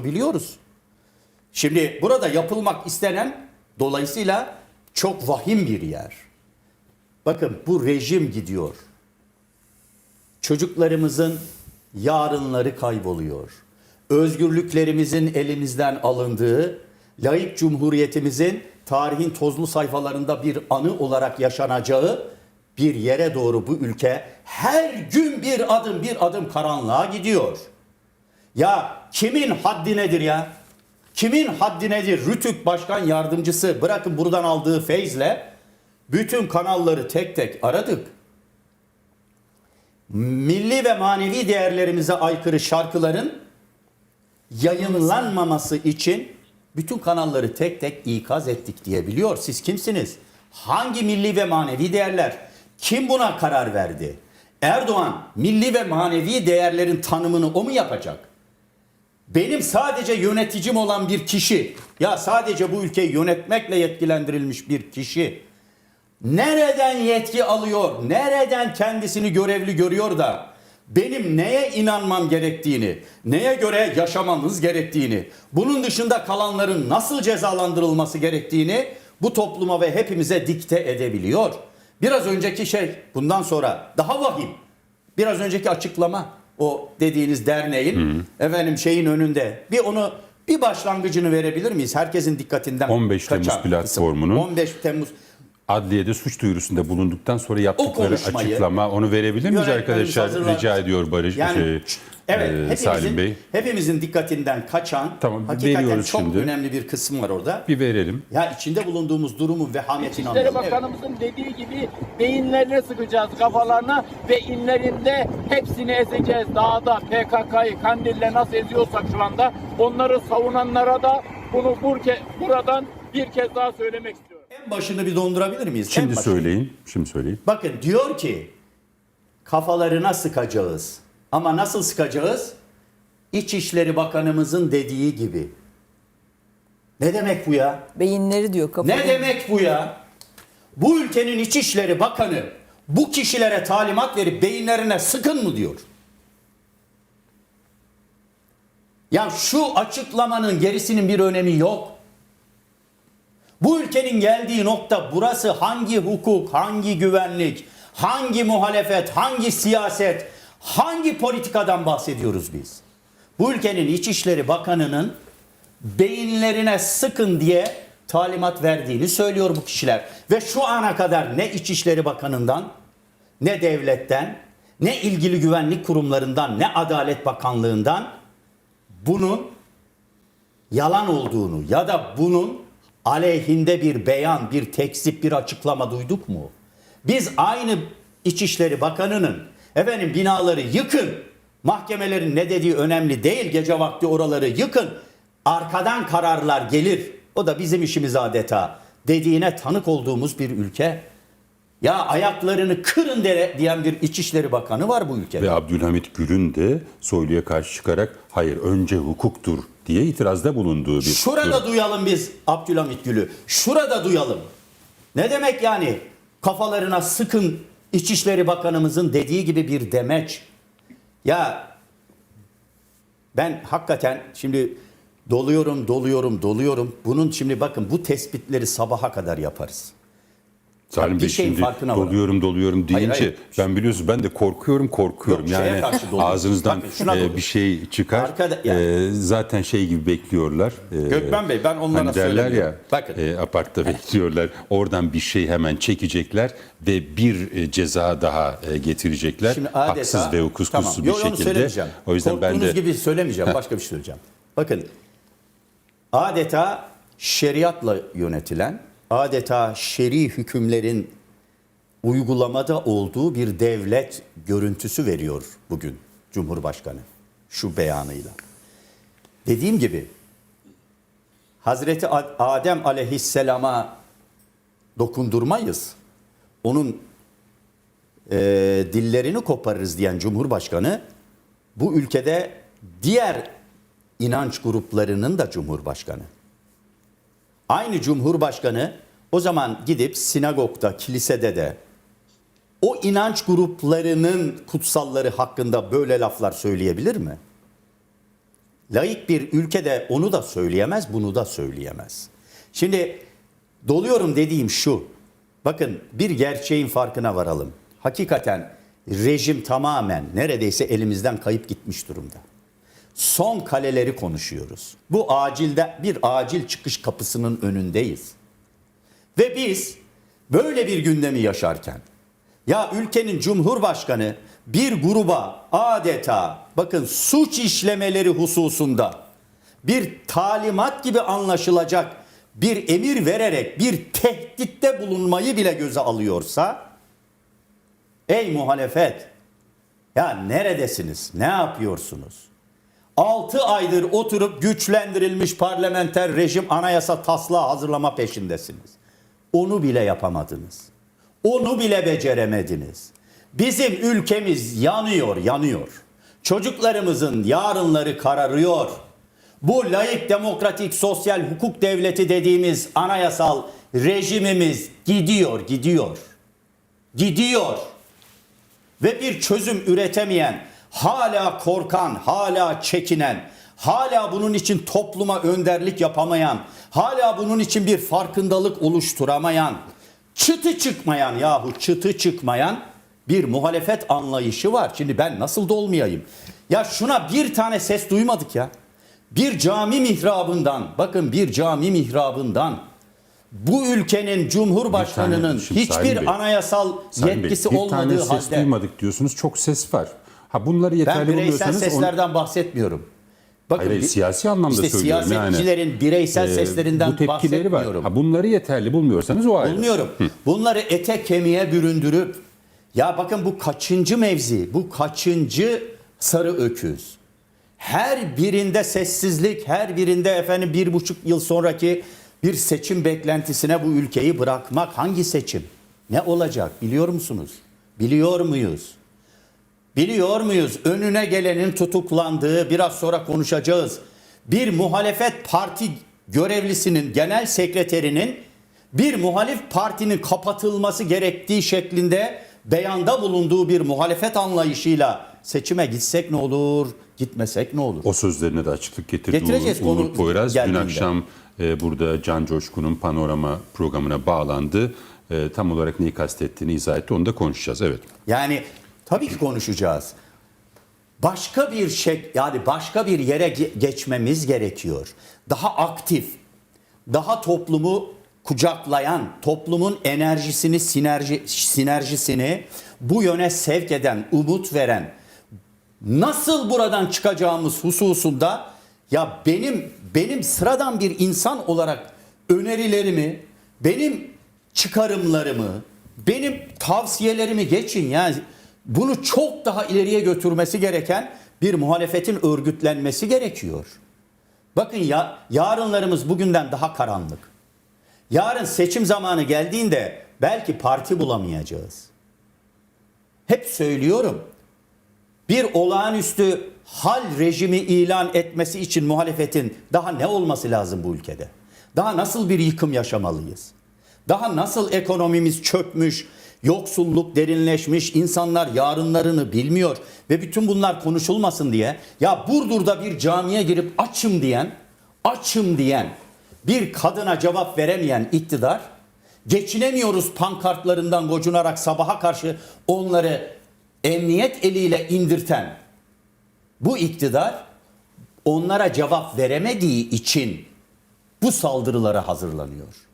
Bunu biliyoruz. Şimdi burada yapılmak istenen dolayısıyla çok vahim bir yer. Bakın bu rejim gidiyor. Çocuklarımızın yarınları kayboluyor. Özgürlüklerimizin elimizden alındığı, laik cumhuriyetimizin tarihin tozlu sayfalarında bir anı olarak yaşanacağı bir yere doğru bu ülke her gün bir adım bir adım karanlığa gidiyor. Ya kimin haddi nedir ya? Kimin haddi nedir? Rütük Başkan Yardımcısı bırakın buradan aldığı feyzle bütün kanalları tek tek aradık. Milli ve manevi değerlerimize aykırı şarkıların yayınlanmaması için bütün kanalları tek tek ikaz ettik diyebiliyor. Siz kimsiniz? Hangi milli ve manevi değerler? Kim buna karar verdi? Erdoğan milli ve manevi değerlerin tanımını o mu yapacak? Benim sadece yöneticim olan bir kişi, ya sadece bu ülkeyi yönetmekle yetkilendirilmiş bir kişi nereden yetki alıyor, nereden kendisini görevli görüyor da benim neye inanmam gerektiğini, neye göre yaşamamız gerektiğini, bunun dışında kalanların nasıl cezalandırılması gerektiğini bu topluma ve hepimize dikte edebiliyor. Biraz önceki şey bundan sonra daha vahim. Biraz önceki açıklama o dediğiniz derneğin efendim şeyin önünde bir onu bir başlangıcını verebilir miyiz? Herkesin dikkatinden 15 Temmuz kaçan kısım. platformunun 15 Temmuz Adliyede suç duyurusunda bulunduktan sonra yaptıkları konuşmayı açıklama onu verebilir miyiz Yönetmenimiz arkadaşlar? hazırlar. Rica ediyor Barış Yani şey, evet e, hepimizin, Salim Bey. hepimizin dikkatinden kaçan Tamam, hakikaten veriyoruz çok şimdi. önemli bir kısım var orada. Bir verelim. Ya içinde bulunduğumuz durumun vehametini İçişleri anlayalım. Evet. Bakanımızın dediği gibi beyinlerine sıkacağız kafalarına ve inlerinde hepsini ezeceğiz. Dağda PKK'yı Kandil'le nasıl eziyorsak şu anda onları savunanlara da bunu burke, buradan bir kez daha söylemek istiyorum. En başını bir dondurabilir miyiz? En Şimdi başını. söyleyin. Şimdi söyleyin. Bakın diyor ki kafalarına sıkacağız. Ama nasıl sıkacağız? İçişleri Bakanımızın dediği gibi. Ne demek bu ya? Beyinleri diyor kafadan. Ne demek bu ya? Bu ülkenin İçişleri Bakanı bu kişilere talimat verip beyinlerine sıkın mı diyor. Ya şu açıklamanın gerisinin bir önemi yok. Bu ülkenin geldiği nokta burası hangi hukuk, hangi güvenlik, hangi muhalefet, hangi siyaset, hangi politikadan bahsediyoruz biz? Bu ülkenin İçişleri Bakanı'nın beyinlerine sıkın diye talimat verdiğini söylüyor bu kişiler. Ve şu ana kadar ne İçişleri Bakanı'ndan, ne devletten, ne ilgili güvenlik kurumlarından, ne Adalet Bakanlığı'ndan bunun yalan olduğunu ya da bunun aleyhinde bir beyan, bir tekzip, bir açıklama duyduk mu? Biz aynı İçişleri Bakanı'nın efendim binaları yıkın, mahkemelerin ne dediği önemli değil, gece vakti oraları yıkın, arkadan kararlar gelir, o da bizim işimiz adeta dediğine tanık olduğumuz bir ülke. Ya ayaklarını kırın de, diyen bir İçişleri Bakanı var bu ülkede. Ve Abdülhamit Gül'ün de Soylu'ya karşı çıkarak hayır önce hukuktur diye itirazda bulunduğu bir Şurada duyalım biz Abdülhamit Gül'ü. Şurada duyalım. Ne demek yani? Kafalarına sıkın İçişleri Bakanımızın dediği gibi bir demeç. Ya ben hakikaten şimdi doluyorum, doluyorum, doluyorum. Bunun şimdi bakın bu tespitleri sabaha kadar yaparız. Salim Bey şeyin şimdi farkına varın. doluyorum doluyorum deyince Hayır, hayır. ben biliyorsunuz ben de korkuyorum korkuyorum. Yok, şeye yani karşı doluyorum. ağzınızdan Bakın şuna e, doluyorum. bir şey çıkar. Arkada- yani- E, zaten şey gibi bekliyorlar. E, Gökmen Bey, ben onlara hani derler ya söylemiyorum. Bakın. e, apartta bekliyorlar. Oradan bir şey hemen çekecekler ve bir e, ceza daha e, getirecekler. Şimdi adeta, Haksız ve hukuksuz tamam, bir yo, onu şekilde. söylemeyeceğim. O yüzden ben Korktuğunuz de gibi söylemeyeceğim. Başka bir şey söyleyeceğim. Bakın adeta şeriatla yönetilen, adeta şer'i hükümlerin uygulamada olduğu bir devlet görüntüsü veriyor bugün Cumhurbaşkanı şu beyanıyla. Dediğim gibi Hazreti Ad- Adem aleyhisselama dokundurmayız. Onun e, dillerini koparırız diyen Cumhurbaşkanı bu ülkede diğer inanç gruplarının da Cumhurbaşkanı. Aynı Cumhurbaşkanı o zaman gidip sinagogda, kilisede de o inanç gruplarının kutsalları hakkında böyle laflar söyleyebilir mi? laik bir ülkede onu da söyleyemez, bunu da söyleyemez. Şimdi doluyorum dediğim şu. Bakın bir gerçeğin farkına varalım. Hakikaten rejim tamamen neredeyse elimizden kayıp gitmiş durumda. Son kaleleri konuşuyoruz. Bu acilde bir acil çıkış kapısının önündeyiz. Ve biz böyle bir gündemi yaşarken ya ülkenin cumhurbaşkanı bir gruba adeta bakın suç işlemeleri hususunda bir talimat gibi anlaşılacak bir emir vererek bir tehditte bulunmayı bile göze alıyorsa ey muhalefet ya neredesiniz? Ne yapıyorsunuz? 6 aydır oturup güçlendirilmiş parlamenter rejim anayasa taslağı hazırlama peşindesiniz. Onu bile yapamadınız. Onu bile beceremediniz. Bizim ülkemiz yanıyor, yanıyor. Çocuklarımızın yarınları kararıyor. Bu layık demokratik sosyal hukuk devleti dediğimiz anayasal rejimimiz gidiyor, gidiyor. Gidiyor ve bir çözüm üretemeyen, hala korkan, hala çekinen, hala bunun için topluma önderlik yapamayan, hala bunun için bir farkındalık oluşturamayan, çıtı çıkmayan yahu çıtı çıkmayan bir muhalefet anlayışı var. Şimdi ben nasıl da olmayayım? Ya şuna bir tane ses duymadık ya. Bir cami mihrabından, bakın bir cami mihrabından bu ülkenin cumhurbaşkanının hiçbir Sayın Bey, anayasal Sayın Bey, yetkisi bir olmadığı tane ses halde duymadık diyorsunuz. Çok ses var. Ha bunları ben yeterli bireysel bulmuyorsanız onu- seslerden bahsetmiyorum. Bakın Hayır, bir- siyasi anlamda işte söylüyorum yani. siyasetçilerin bireysel Ee, seslerinden bu tepkileri var. bahsetmiyorum. Ha, bunları yeterli bulmuyorsanız o ayrı. Bulmuyorum. Bunları ete kemiğe büründürüp ya bakın bu kaçıncı mevzi, bu kaçıncı sarı öküz. Her birinde sessizlik, her birinde efendim bir buçuk yıl sonraki bir seçim beklentisine bu ülkeyi bırakmak. Hangi seçim? Ne olacak biliyor musunuz? Biliyor muyuz? Biliyor muyuz? Önüne gelenin tutuklandığı biraz sonra konuşacağız. Bir muhalefet parti görevlisinin, genel sekreterinin bir muhalif partinin kapatılması gerektiği şeklinde beyanda bulunduğu bir muhalefet anlayışıyla seçime gitsek ne olur, gitmesek ne olur? O sözlerine de açıklık getirdi Getireceğiz Uğur, Uğur Poyraz. Dün akşam e, burada Can Coşkun'un panorama programına bağlandı. E, tam olarak neyi kastettiğini izah etti. Onu da konuşacağız. Evet. Yani tabii ki konuşacağız. Başka bir şey yani başka bir yere ge- geçmemiz gerekiyor. Daha aktif, daha toplumu kucaklayan, toplumun enerjisini, sinerji, sinerjisini bu yöne sevk eden, umut veren, nasıl buradan çıkacağımız hususunda ya benim benim sıradan bir insan olarak önerilerimi, benim çıkarımlarımı, benim tavsiyelerimi geçin yani bunu çok daha ileriye götürmesi gereken bir muhalefetin örgütlenmesi gerekiyor. Bakın ya yarınlarımız bugünden daha karanlık. Yarın seçim zamanı geldiğinde belki parti bulamayacağız. Hep söylüyorum bir olağanüstü hal rejimi ilan etmesi için muhalefetin daha ne olması lazım bu ülkede? Daha nasıl bir yıkım yaşamalıyız? Daha nasıl ekonomimiz çökmüş, yoksulluk derinleşmiş, insanlar yarınlarını bilmiyor ve bütün bunlar konuşulmasın diye ya Burdur'da bir camiye girip açım diyen, açım diyen bir kadına cevap veremeyen iktidar geçinemiyoruz pankartlarından gocunarak sabaha karşı onları emniyet eliyle indirten bu iktidar onlara cevap veremediği için bu saldırılara hazırlanıyor.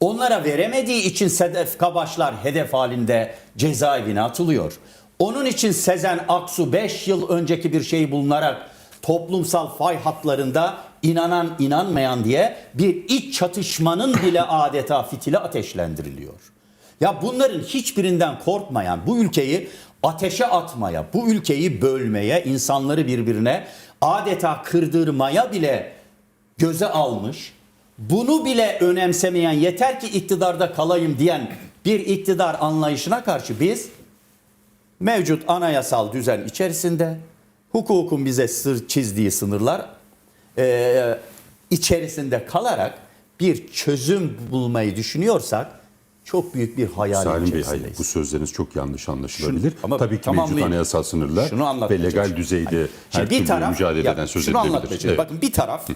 Onlara veremediği için Sedef Kabaşlar hedef halinde cezaevine atılıyor. Onun için Sezen Aksu 5 yıl önceki bir şey bulunarak toplumsal fay hatlarında inanan inanmayan diye bir iç çatışmanın bile adeta fitili ateşlendiriliyor. Ya bunların hiçbirinden korkmayan bu ülkeyi ateşe atmaya, bu ülkeyi bölmeye, insanları birbirine adeta kırdırmaya bile göze almış, bunu bile önemsemeyen yeter ki iktidarda kalayım diyen bir iktidar anlayışına karşı biz mevcut anayasal düzen içerisinde hukukun bize sır çizdiği sınırlar e, içerisinde kalarak bir çözüm bulmayı düşünüyorsak çok büyük bir hayal Salim Bey hayır bu sözleriniz çok yanlış anlaşılabilir. Şunu- ama Tabii ki mevcut anayasal sınırlar Şunu ve legal düzeyde her Şimdi türlü mücadeleden ya söz edilebilir. Evet. Bakın bir taraf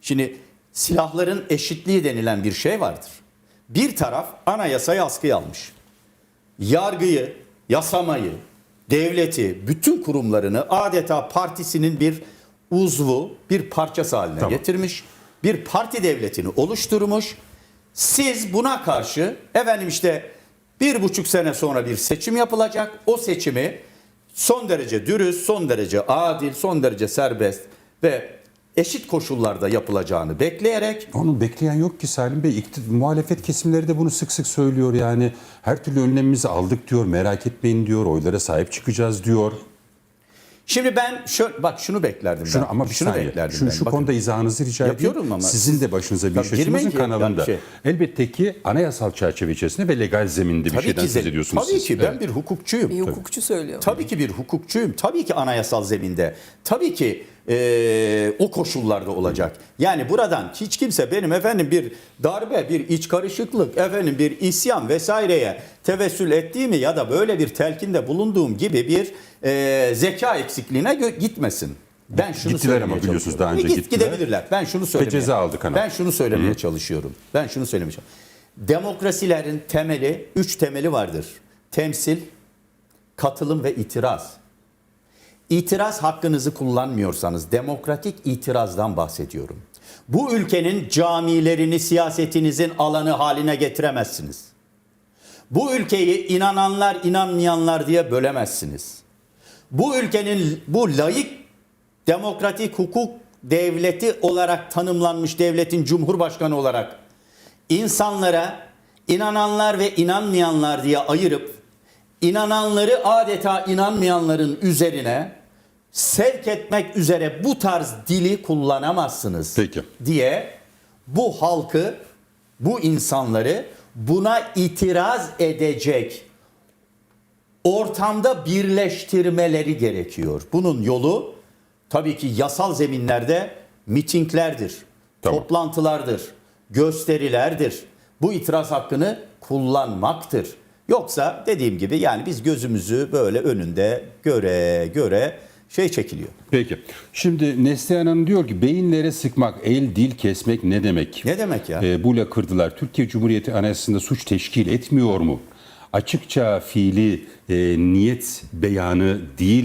şimdi silahların eşitliği denilen bir şey vardır. Bir taraf anayasayı askıya almış. Yargıyı, yasamayı, devleti, bütün kurumlarını adeta partisinin bir uzvu, bir parçası haline Tamam. getirmiş. Bir parti devletini oluşturmuş. Siz buna karşı efendim işte bir buçuk sene sonra bir seçim yapılacak. O seçimi son derece dürüst, son derece adil, son derece serbest ve eşit koşullarda yapılacağını bekleyerek Onu bekleyen yok ki Salim Bey. İkti- muhalefet kesimleri de bunu sık sık söylüyor yani. Her türlü önlemimizi aldık diyor, merak etmeyin diyor, oylara sahip çıkacağız diyor. Şimdi ben şöyle bak şunu beklerdim Şunu ben. ama bir şunu saniye. beklerdim Şu, ben. şu Bakın, konuda izahınızı rica Yapıyorum edeyim. ama Sizin de başınıza bir Tabii iş açtığınızın girmeyin ki, yani kanalında. şey- Elbette ki anayasal çerçeve içerisinde ve legal zeminde bir tabii şeyden ki söz ediyorsunuz Tabii siz. ki ben Evet. bir hukukçuyum. Bir hukukçu söylüyor. Tabii ki bir hukukçuyum. Tabii ki anayasal zeminde. Tabii ki eee, o koşullarda olacak. Yani buradan hiç kimse benim efendim bir darbe, bir iç karışıklık, efendim bir isyan vesaireye tevessül ettiğimi ya da böyle bir telkinde bulunduğum gibi bir eee, zeka eksikliğine gitmesin. Ben şunu Gittiler ama biliyorsunuz daha önce E, git- gittiler. Gidebilirler. Ben şunu söylemeye. ceza aldı kanal. Ben şunu söylemeye çalışıyorum. Ben şunu söylemeye çalışıyorum. Demokrasilerin temeli, üç temeli vardır. Temsil, katılım ve itiraz. İtiraz hakkınızı kullanmıyorsanız demokratik itirazdan bahsediyorum. Bu ülkenin camilerini siyasetinizin alanı haline getiremezsiniz. Bu ülkeyi inananlar inanmayanlar diye bölemezsiniz. Bu ülkenin bu layık demokratik hukuk devleti olarak tanımlanmış devletin cumhurbaşkanı olarak insanlara inananlar ve inanmayanlar diye ayırıp inananları adeta inanmayanların üzerine sevk etmek üzere bu tarz dili kullanamazsınız Peki. diye bu halkı, bu insanları buna itiraz edecek ortamda birleştirmeleri gerekiyor. Bunun yolu tabii ki yasal zeminlerde mitinglerdir, Tamam. toplantılardır, gösterilerdir. Bu itiraz hakkını kullanmaktır. Yoksa dediğim gibi yani biz gözümüzü böyle önünde göre göre şey çekiliyor. Peki. Şimdi Neslihan Hanım diyor ki beyinlere sıkmak, el dil kesmek ne demek? Ne demek ya? E, bu lakırdılar Türkiye Cumhuriyeti Anayasası'nda suç teşkil etmiyor mu? Açıkça fiili e, niyet beyanı değil mi?